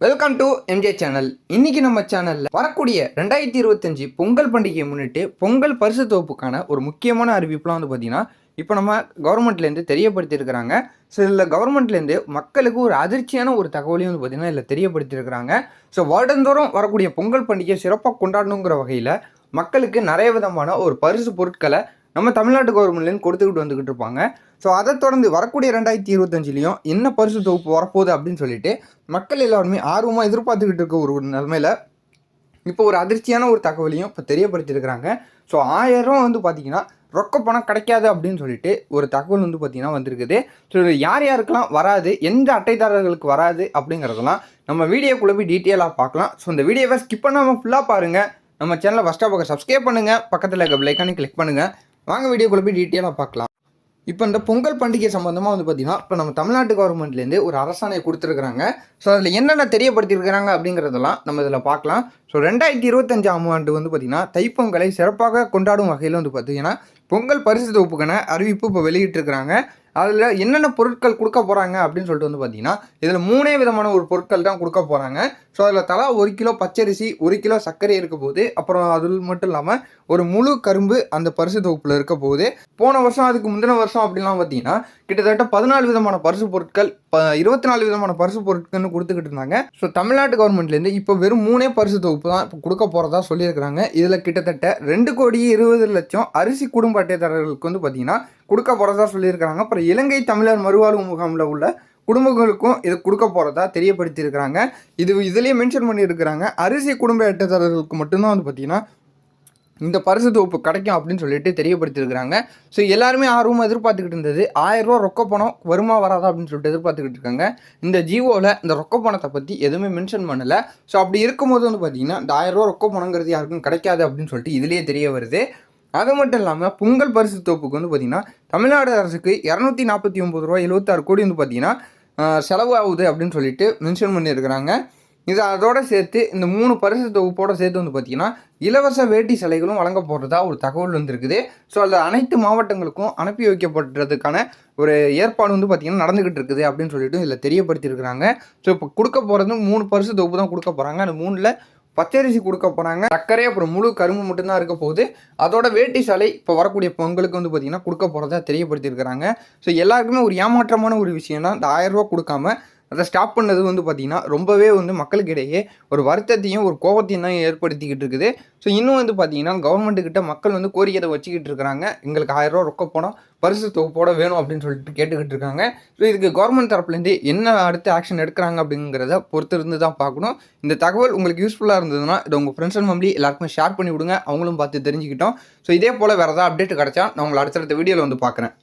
Welcome to MJ channel இன்னைக்கு நம்ம சேனலில் வரக்கூடிய ரெண்டாயிரத்தி இருபத்தஞ்சு பொங்கல் பண்டிகையை முன்னிட்டு பொங்கல் பரிசு தொகுப்புக்கான ஒரு முக்கியமான அறிவிப்புலாம் வந்து பார்த்தீங்கன்னா இப்போ நம்ம கவர்மெண்ட்லேருந்து தெரியப்படுத்தியிருக்கிறாங்க. ஸோ இதில் கவர்மெண்ட்லேருந்து மக்களுக்கு ஒரு அதிர்ச்சியான ஒரு தகவலையும் வந்து பார்த்தீங்கன்னா இதில் தெரியப்படுத்தியிருக்கிறாங்க. ஸோ வருடந்தோறும் வரக்கூடிய பொங்கல் பண்டிகையை சிறப்பாக கொண்டாடணுங்கிற வகையில் மக்களுக்கு நிறைய விதமான ஒரு பரிசு பொருட்களை நம்ம தமிழ்நாட்டு கவர்மெண்ட்லேருந்து கொடுத்துக்கிட்டு வந்துக்கிட்டு இருப்பாங்க. ஸோ அதை தொடர்ந்து வரக்கூடிய ரெண்டாயிரத்தி இருபத்தஞ்சிலையும் என்ன பரிசு தொகுப்பு வரப்போகுது அப்படின்னு சொல்லிட்டு மக்கள் எல்லாருமே ஆர்வமாக எதிர்பார்த்துக்கிட்டு இருக்க ஒரு நிலமையில இப்போ ஒரு அதிர்ச்சியான ஒரு தகவலையும் இப்போ தெரியப்படுத்தியிருக்கிறாங்க. ஸோ ஆயிரம் வந்து பார்த்தீங்கன்னா ரொக்க பணம் கிடைக்காது அப்படின்னு சொல்லிட்டு ஒரு தகவல் வந்து பார்த்திங்கன்னா வந்திருக்குது. ஸோ யார் யாருக்கெல்லாம் வராது எந்த அட்டைதாரர்களுக்கு வராது அப்படிங்கிறதெல்லாம் நம்ம வீடியோக்குள்ளே போய் டீட்டெயிலாக பார்க்கலாம். ஸோ இந்த வீடியோவை ஸ்கிப் பண்ணாமல் ஃபுல்லாக பாருங்கள் நம்ம சேனலை ஃபஸ்ட்டாக பக்கம் சப்ஸ்கிரைப் பண்ணுங்கள் பக்கத்தில் இருக்க பிளைக்கானே கிளிக் பண்ணுங்கள் வாங்க வீடியோக்குள்ளே போய் டீட்டெயிலாக பார்க்கலாம். இப்போ இந்த பொங்கல் பண்டிகை சம்மந்தமாக வந்து பார்த்தீங்கன்னா இப்போ நம்ம தமிழ்நாட்டு கவர்மெண்ட்லேருந்து ஒரு அரசாணையை கொடுத்துருக்குறாங்க. ஸோ அதில் என்னென்ன தெரியப்படுத்தியிருக்கிறாங்க அப்படிங்கிறதெல்லாம் நம்ம இதில் பார்க்கலாம். ஸோ ரெண்டாயிரத்தி இருபத்தஞ்சாம் ஆண்டு வந்து பார்த்திங்கன்னா தைப்பொங்கலை சிறப்பாக கொண்டாடும் வகையில் வந்து பார்த்தீங்கன்னா பொங்கல் பரிசு தொகுப்புக்கான அறிவிப்பு இப்போ வெளியிட்டிருக்கிறாங்க. அதில் என்னென்ன பொருட்கள் கொடுக்க போகிறாங்க அப்படின்னு சொல்லிட்டு வந்து பார்த்தீங்கன்னா இதில் மூணே விதமான ஒரு பொருட்கள் தான் கொடுக்க போகிறாங்க ஸோ அதில் தலா ஒரு கிலோ பச்சரிசி ஒரு கிலோ சர்க்கரை இருக்க போகுது. அப்புறம் அது மட்டும் இல்லாமல் ஒரு முழு கரும்பு அந்த பரிசு தொகுப்பில் இருக்க போகுது. போன வருஷம் அதுக்கு முந்தின வருஷம் அப்படிலாம் பார்த்தீங்கன்னா கிட்டத்தட்ட பதினாலு விதமான பரிசு பொருட்கள் ப இருபத்தி நாலு விதமான பரிசு பொருட்கள்னு கொடுத்துக்கிட்டு இருந்தாங்க. ஸோ தமிழ்நாட்டு கவர்மெண்ட்லேருந்து இப்போ வெறும் மூணே பரிசு தொகுப்பு தான் இப்போ கொடுக்க போகிறதா சொல்லியிருக்கிறாங்க. இதில் கிட்டத்தட்ட ரெண்டு கோடி இருபது லட்சம் அரிசி குடும்ப அட்டைதாரர்களுக்கு வந்து பார்த்தீங்கன்னா கொடுக்க போகிறதா சொல்லியிருக்கிறாங்க. அப்புறம் இலங்கை தமிழர் மறுவாழ்வு முகாமில் உள்ள குடும்பங்களுக்கும் இது கொடுக்க போகிறதா தெரியப்படுத்தியிருக்கிறாங்க. இது இதுலேயே மென்ஷன் பண்ணியிருக்கிறாங்க. அரிசி குடும்ப அட்டைதாரர்களுக்கு மட்டும்தான் வந்து பார்த்தீங்கன்னா இந்த பரிசு தொகுப்பு கிடைக்கும் அப்படின்னு சொல்லிட்டு தெரியப்படுத்தியிருக்கிறாங்க. ஸோ எல்லாருமே ஆர்வமாக எதிர்பார்த்துக்கிட்டு இருந்தது. ஆயிரரூவா ரொக்க பணம் வருமா வராதா அப்படின்னு சொல்லிட்டு எதிர்பார்த்துக்கிட்டு இருக்காங்க. இந்த ஜியோவில் இந்த ரொக்க பணத்தை பற்றி எதுவுமே மென்ஷன் பண்ணலை. ஸோ அப்படி இருக்கும்போது வந்து பார்த்தீங்கன்னா இந்த ஆயிரரூவா ரொக்க பணங்கிறது யாருக்கும் கிடைக்காது அப்படின்னு சொல்லிட்டு இதுலேயே தெரிய வருது. அது மட்டும் இல்லாமல் பொங்கல் பரிசு தொகுப்புக்கு வந்து பார்த்திங்கன்னா தமிழ்நாடு அரசுக்கு இரநூத்தி நாற்பத்தி ஒம்பது ரூபா எழுபத்தாறு கோடி வந்து பார்த்திங்கன்னா செலவு ஆகுது அப்படின்னு சொல்லிட்டு மென்ஷன் பண்ணியிருக்கிறாங்க. இது அதோட சேர்த்து இந்த மூணு பரிசு தொகுப்போட சேர்த்து வந்து பார்த்திங்கன்னா இலவச வேட்டி சிலைகளும் வழங்க போகிறதா ஒரு தகவல் வந்துருக்குது. ஸோ அதில் அனைத்து மாவட்டங்களுக்கும் அனுப்பி வைக்கப்படுறதுக்கான ஒரு ஏற்பாடு வந்து பார்த்திங்கன்னா நடந்துக்கிட்டு இருக்குது அப்படின்னு சொல்லிட்டு இதில் தெரியப்படுத்தியிருக்கிறாங்க. ஸோ இப்போ கொடுக்க போகிறது மூணு பரிசு தொகுப்பு தான் கொடுக்க போகிறாங்க அந்த மூணில் பச்சரிசி கொடுக்க போகிறாங்க சர்க்கரை அப்புறம் முழு கரும்பு மட்டும்தான் இருக்க போகுது. அதோட வேட்டி சாலை இப்போ வரக்கூடிய பொங்கலுக்கு வந்து பார்த்திங்கன்னா கொடுக்க போகிறதா தெரியப்படுத்தியிருக்கிறாங்க. ஸோ எல்லாருக்குமே ஒரு ஏமாற்றமான ஒரு விஷயம்னா இந்த ஆயிரம் ரூபா கொடுக்காம அதை ஸ்டாப் பண்ணது வந்து பார்த்திங்கன்னா ரொம்பவே வந்து மக்களுக்கிடையே ஒரு வருத்தத்தையும் ஒரு கோபத்தையும் தான் ஏற்படுத்திக்கிட்டு இருக்குது. ஸோ இன்னும் வந்து பார்த்திங்கன்னா கவர்மெண்ட்டுக்கிட்ட மக்கள் வந்து கோரிக்கையை வச்சுக்கிட்டு இருக்கிறாங்க. எங்களுக்கு ஆயிரம் ரூபா ரொக்க போனோம் பரிசு தொகுப்போட வேணும் அப்படின்னு சொல்லிட்டு கேட்டுக்கிட்டு இருக்காங்க. ஸோ இதுக்கு கவர்மெண்ட் தரப்புலேருந்து என்ன அடுத்து ஆக்ஷன் எடுக்கிறாங்க அப்படிங்கிறத பொறுத்து இருந்து தான் பார்க்கணும். இந்த தகவல் உங்களுக்கு யூஸ்ஃபுல்லாக இருந்ததுன்னா இதை உங்கள் ஃப்ரெண்ட்ஸ் அண்ட் ஃபேமிலி எல்லாருக்குமே ஷேர் பண்ணி விடுங்க. அவங்களும் பார்த்து தெரிஞ்சுக்கிட்டோம். ஸோ இதே போல் வேறு ஏதாவது அப்டேட் கிடச்சா நான் உங்களை அடுத்தடுத்த வீடியோவில் வந்து பார்க்குறேன்.